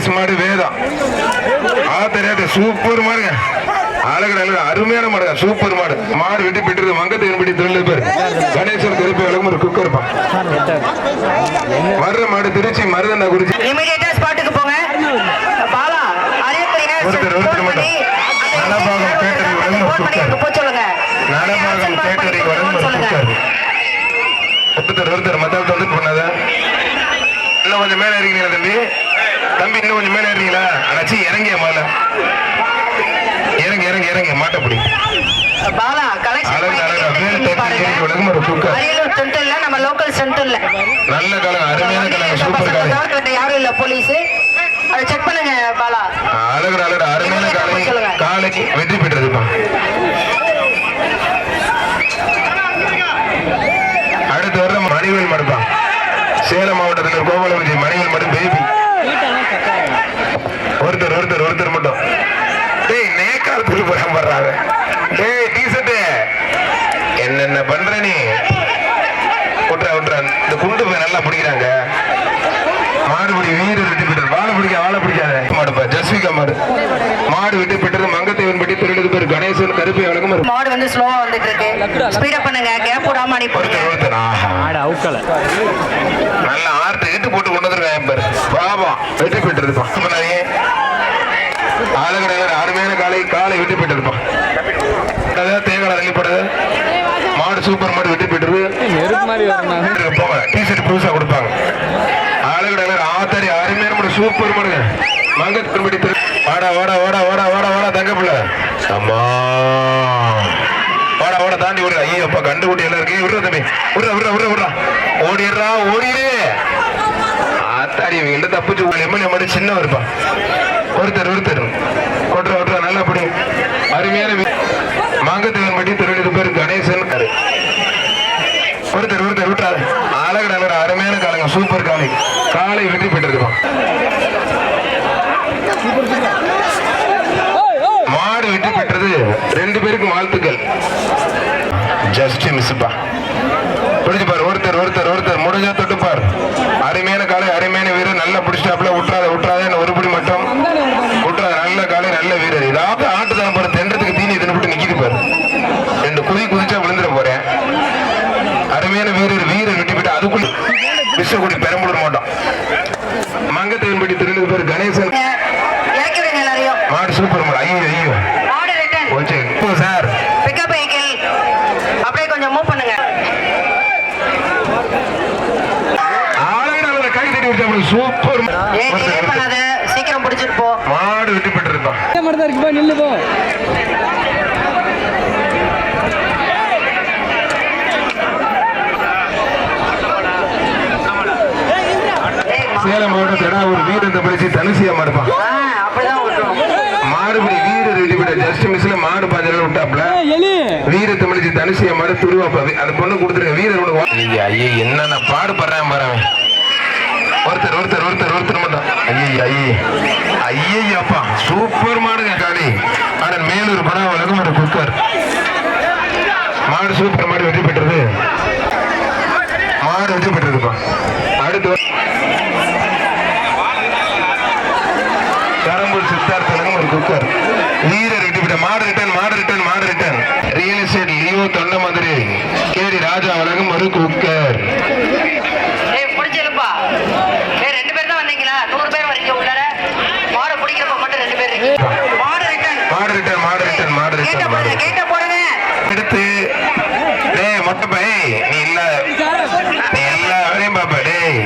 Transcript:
KS மாடு வேதம் ஆ தெரியாது. சூப்பர் மாடுங்க. அழகு அழகு அருமையான மாடுங்க. சூப்பர் மாடு. மாடு வெட்டி பெற்றது மங்கத்தை என்படி தொழில் பேர். கணேசன் திருப்பி விளக்கும் ஒரு குக்கர் வர்ற மாடு திருச்சி மருதண்ணா குறிச்சி. ஒருத்தர், ஒருத்தர் மட்டும். நலபாகம் கேட்டரிங் வழங்கும் ஒரு சொல்லுங்க. குக்கர் ஒருத்தர் ஒருத்தர் மத்தால் தொண்டு பண்ணாத. இன்னும் கொஞ்சம் மேல இருக்கீங்களா தம்பி? தம்பி இன்னும் கொஞ்சம் மேல இருக்கீங்களா அடாச்சி இறங்கிய மேல இறங்கி இறங்கி இறங்கி மாட்டப்படி பாலா நம்ம லோக்கல் சென்டர்ல நல்ல கலங்க அருமையான சூப்பர் கவர்மெண்ட் யாரும் இல்ல போலீஸ் அதை செக் பண்ணுங்க பாலா. அழகு அழகு அருமையான காலை காலைக்கு வெற்றி பெற்றதுப்பா. அடுத்து வர்ற மணிவேல் மடுப்பா. சேலம் மாவட்டத்தில் கோபாலபதி மணிவேல் மடு பேபி ஒருத்தர் ஒருத்தர் ஒருத்தர் மட்டும். டேய் நேக்காலத்துக்கு போய் வர்றாங்க டேய் டீசர்ட் என்னென்ன பண்ற நீ? விட்றா விட்றா இந்த குண்டு போய் நல்லா பிடிக்கிறாங்க. மாடுபிடி வீரர் வெட்டி பெற்றது வாழை பிடிக்க வாழை பிடிக்காத. மாடுப்பா ஜஸ்விகா மாடு. மாடு வெட்டி பெற்றது மங்கத்தேவன் பட்டி தொழிலுக்கு பேர் கணேசன் கருப்பை மாடு வந்து ஸ்லோவா வந்துட்டு இருக்கு ஸ்பீடப் பண்ணுங்க கேப் விடாம அவுக்கல. நல்ல ஆர்த்து ஈட்டு போட்டு கொண்டு பாரு. பாபா வெற்றி பெற்றதுப்பா பண்ணாதீங்க ஆளுகடையில் அருமையான காலை தள்ளி போடுறது. மாடு சூப்பர் மாடு வெற்றி வரணும் போங்க. டிஷர்ட் புதுசா கொடுப்பாங்க. ஆளுகடையில் ஆத்தாரி அருமையான மாடு சூப்பர் மங்கத்தின்படி திரு வாடா வாடா வாடா வாடா வாடா வாடா தங்க பிள்ளை. அம்மா வாடா வாடா தாண்டி விடுற ஐயோ அப்பா கண்டு குட்டி எல்லாம் இருக்கு. விடுற தம்பி. விடுற விடுற விடுற விடுறா. ஓடிடுறா ஓடிடு. ஆத்தாடி இவங்க தப்பிச்சு எம்எல்ஏ மட்டும் சின்ன இருப்பான். ஒருத்தர் ஒருத்தர். அருமையான வி- மாங்கத்தேவன் பட்டி பேர் கணேசன் ஒருத்தர் ஒருத்தர் விட்டாரு அழகு நல்ல அருமையான காலங்க சூப்பர் காலை காலை வெற்றி பெற்றிருக்கோம் மாடு வெற்றி பெற்றது. ரெண்டு பேருக்கும் வாழ்த்துக்கள். ஜஸ்ட் மிஸ்பா பிடிச்சு பாரு ஒருத்தர் ஒருத்தர் ஒருத்தர் முடிஞ்சா தொட்டு பாரு அருமையான காலை அருமையான வீரர் நல்லா பிடிச்சாப்புல விட்டுறாத விட்டுறாத ஒரு படி மட்டும் விட்டுறாத நல்ல காலை நல்ல வீரர் ஏதாவது ஆட்டு தான் பாரு தென்றதுக்கு தீனி தின்னு நிக்கிது பாரு ரெண்டு குதி குதிச்சா விழுந்துட போறேன் அருமையான வீரர் வீரர் வெட்டி போட்டு அதுக்குள்ள விஸ்வகுடி பெரம்பலூர் மாட்டோம் மங்கத்தேவன்பட்டி திருநெல்வேலி பேர் கணேசன். மாடு சூப்பர் மாடு. ஐயோ ஐயோ. ஓகே ஓ சார். பிக்கப் வெஹிக்கிள் அப்படியே கொஞ்சம் மூவ் பண்ணுங்க. ஆளுநர் கை தட்டி விட்டு சூப்பர் சீக்கிரம் பிடிச்சிட்டு போ. மாடு வெட்டி பெற்றிருப்பான் மாதிரி தான் இருக்கு போ நில்லு போ ஏய், மா- சேலம் மாவட்டத்தோட ஒரு வீரத்தை படிச்சு தனுசியா மாடுப்பான் ஆ, அப்படிதான் விட்டுரும் மாடுபடி வீரர் வெட்டி பெற்ற ஜஸ்ட் மிஸ்ல மாடு பாஞ்சல விட்டாப்ல எலி. வீரத்தை முடிச்சு தனுசியா மாடு துருவாப்பா அந்த பொண்ணு கொடுத்துருங்க வீரர் ஐயா ஐயே என்னென்ன பாடு படுறேன் பாரு. ஒருத்தர் ஒருத்தர் ஒருத்தர் ஒருத்தர் மட்டும். ஐயா ஐயே ஐயே அப்பா சூப்பர் மாடுங்க காளி. ஆனா மேலூர் படம் உலகம் ஒரு குக்கர். மாடு சூப்பர் மாடு வெற்றி பெற்றது. மாடு வெற்றி பெற்றதுப்பா. அடுத்து கரம்பூர் சித்தார்த்தனுக்கும் ஒரு குக்கர் வீரர் வெற்றி பெற்ற மாடு ரிட்டன் மாடு ரிட்டன் மாடு ரிட்டன் ரியல் எஸ்டேட் லியோ தொண்ட மதுரை. கேடி ராஜா உலகம் ஒரு குக்கர். ரிட்டர்ன் எடுத்து. டேய் மொட்டை பை. நீ இல்ல. நீ எல்லா வேலையும் பாப்ப டேய்.